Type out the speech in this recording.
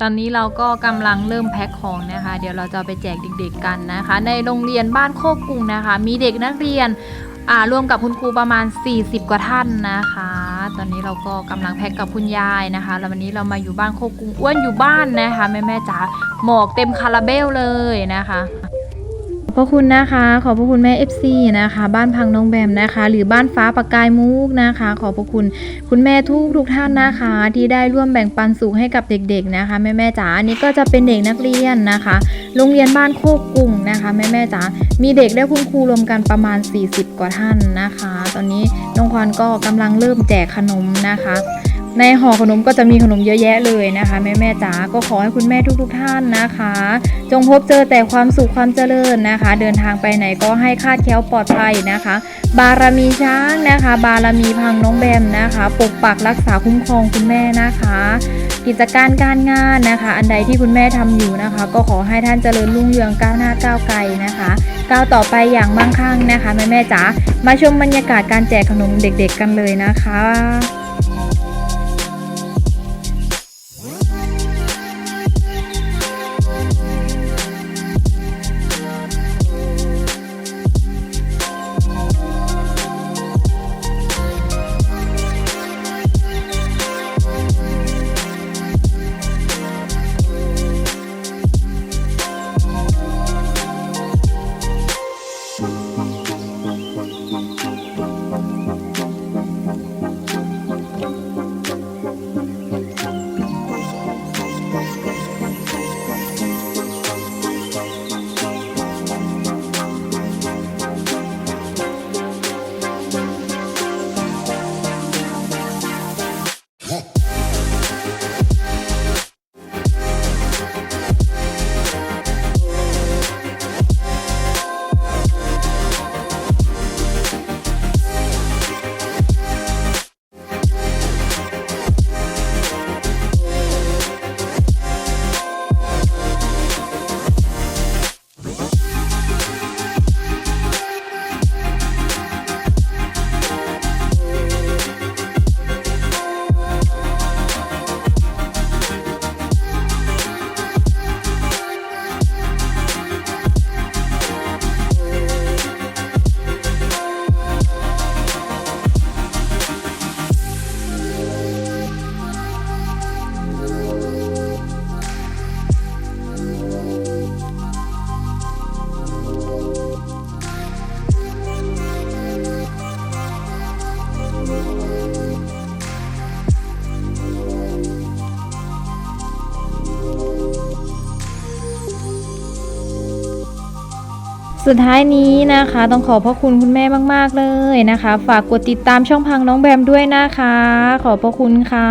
ตอนนี้เราก็กำลังเริ่มแพ็คของนะคะ เดี๋ยวเราจะไปแจกเด็กๆกันนะคะ ในโรงเรียนบ้านโคกรุงนะคะ มีเด็กนักเรียนอ่ารวมกับคุณครูประมาณ 40 กว่าท่านนะคะ ตอนนี้เราก็กำลังแพ็คกับคุณยายนะคะ แล้ววันนี้เรามาอยู่บ้านโคกรุงอ้วนอยู่บ้านนะคะแม่ๆจ๋าหมอกเต็มคาราเบลเลยนะคะ พระคุณนะคะ ขอบพระคุณแม่ FC นะคะ บ้านพังน้องแบมนะคะ หรือบ้านฟ้าประกายมุกนะคะ ขอบพระคุณคุณแม่ทุกทุกท่านนะคะ ที่ได้ร่วมแบ่งปันสุขให้กับเด็กๆนะคะแม่แม่จ๋าอันนี้ก็จะเป็นเด็กนักเรียนนะคะ โรงเรียนบ้านโคกกุ่งนะคะแม่แม่จ๋ามีเด็กและคุณครูรวมกันประมาณ 40 กว่าท่านนะคะ ตอนนี้น้องควันก็กำลังเริ่มแจกขนมนะคะ ในห่อขนมก็จะมีขนมเยอะแยะเลยนะคะแม่แม่จ๋าก็ขอให้คุณแม่ทุกๆท่านนะคะ จงพบเจอแต่ความสุขความเจริญนะคะ เดินทางไปไหนก็ให้คาดแคล้วปลอดภัยนะคะ บารมีช้างนะคะ บารมีพังน้องแบมนะคะ ปกปักรักษาคุ้มครองคุณแม่นะคะ กิจการการงานนะคะ อันใดที่คุณแม่ทำอยู่นะคะ ก็ขอให้ท่านเจริญรุ่งเรืองก้าวหน้าก้าวไกลนะคะก้าวต่อไปอย่างมั่งคั่งนะคะแม่แม่จ๋ามาชมบรรยากาศการแจกขนมเด็กๆกันเลยนะคะ สุดท้ายนี้นะคะ ต้องขอพระคุณคุณแม่มาก ๆ เลยนะคะ ฝากกดติดตามช่องพังน้องแบมด้วยนะคะ ขอบพระคุณค่ะ